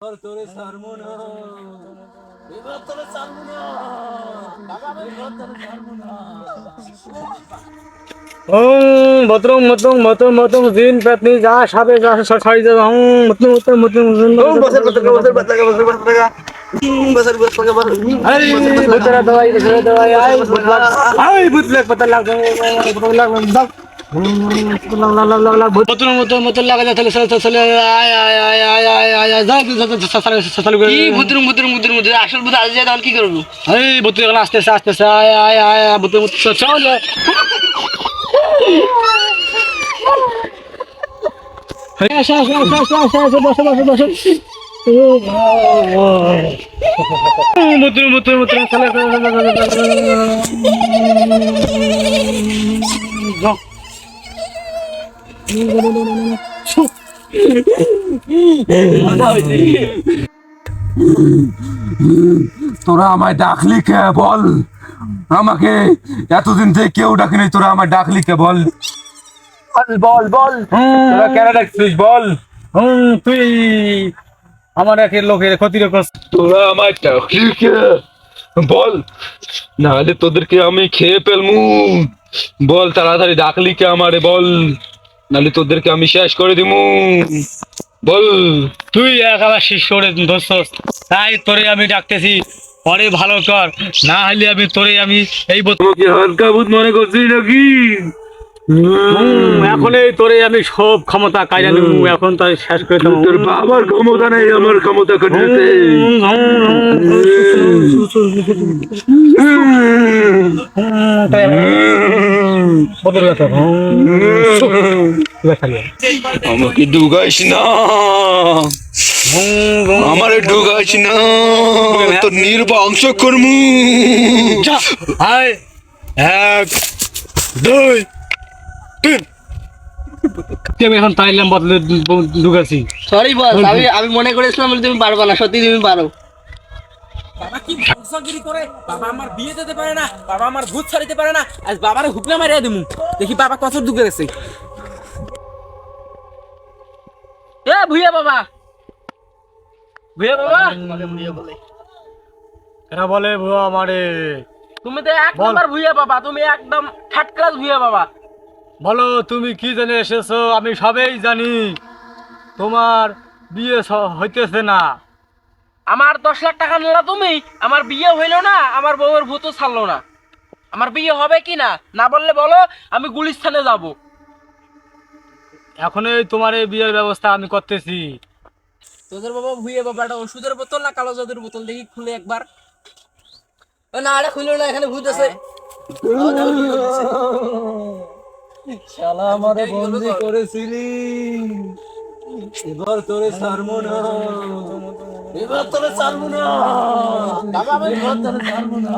এবার তোরে সারমু না এবার তোরে সারমু না এবার তোরে সারমু না ওম ভদ্রং মতং মতং মতং জিন পেতনি যা সাবে যা সঠাই যা ওম মতং মতং মতং ওম বসর বসর বসর বসর বসর বসর बसर बसर का बसर अरे बुतरा दवाई बुतरा दवाई आई बुतला आई बुतला पता लग पता लग কি করব আসতেছে আসতেছে আয় আয় আয় ভুতুর মতো চল মুদ্র মুদ্র মুদ্র চলে তোরা আমায় ডাকলি কে বল? আমাকে এতদিন থেকে কেউ ডাকেনি তোরা আমায় ডাকলি কে বল? বল বল তোরা কেন ডাকছিস বল? হুম তুই আমার একের লোকের ক্ষতি করছিস তোরা আমায় ডাকলি কে? বল নাহলে তোদেরকে আমি খেয়ে ফেলমু। বল তাড়াতাড়ি ডাকলি কে আমারে বল। নাহলে তোদেরকে আমি শেষ করে দিমু বল তুই এক আমার শিষ্য রে ধরছস তাই তোরে আমি ডাকতেছি পরে ভালো কর না হলে আমি তোরে আমি এই বত- তোমাকে হালকা ভূত মনে করছিস নাকি এখন এই তোরে আমি সব ক্ষমতা কাজে নেব এখন তাই শেষ করে দেবো তোর বাবার ক্ষমতা নেই আমার ক্ষমতা কাটাতে তাই আমি বদল গেছে। হুম, এবার চালিয়ে। আমাকে ডুগাইস না। আমারে ডুগাইস না। তোর নির্বংশ করমু আয়, এক দুই তিন। আমি এখন তাইলাম বদলে ঢুকাছি। সরি বস আমি আমি মনে করেছিলাম বলে তুমি পারবা না সত্যি তুমি পারো। বাবা কি বংশগিরি করে? বাবা আমার বিয়ে দিতে পারে না বাবা আমার ভূত ছাড়িতে পারে না আজ বাবারে হুকলে মারিয়া দিমু। দেখি বাবা কত দুঃখে গেছে। এ ভুইয়া বাবা। ভুইয়া বাবা। এরা বলে বুয়া আমারে। তুমি তো এক। নম্বর ভুইয়া বাবা তুমি একদম থার্ড ক্লাস ভুইয়া বাবা। বলো তুমি কি জেনে এসেছ? আমি সবেই জানি। তোমার বিয়ে হইতেছে না। আমার দশ লাখ টাকা নিলা তুমি আমার বিয়ে হইল না আমার বউয়ের ভূতও ছাড়লো না। আমার বিয়ে হবে কি না না বললে বলো আমি গুলিস্তানে যাব। এখনই তোমার এই বিয়ের ব্যবস্থা আমি করতেছি। তোদের বাবা ভুইয়া বাবা একটা ওষুধের বোতল না কালো জাদুর বোতল দেখি খুলে একবার। ও না আরে খুলো না এখানে ভূত আছে। শালা আমারে বন্দি করেছিলি। এবার তোরে ছাড়বো না। এবার তোরে ছাড়বো না। এবার তোরে ছাড়বো না।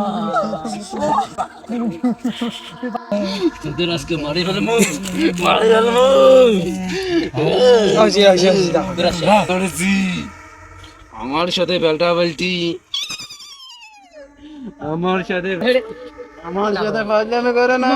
তোদের আজকে মারি ফেলব মারি ফেলব করেছি আমার সাথে বেলটা বেলটি আমার সাথে আমার সাথে করে না।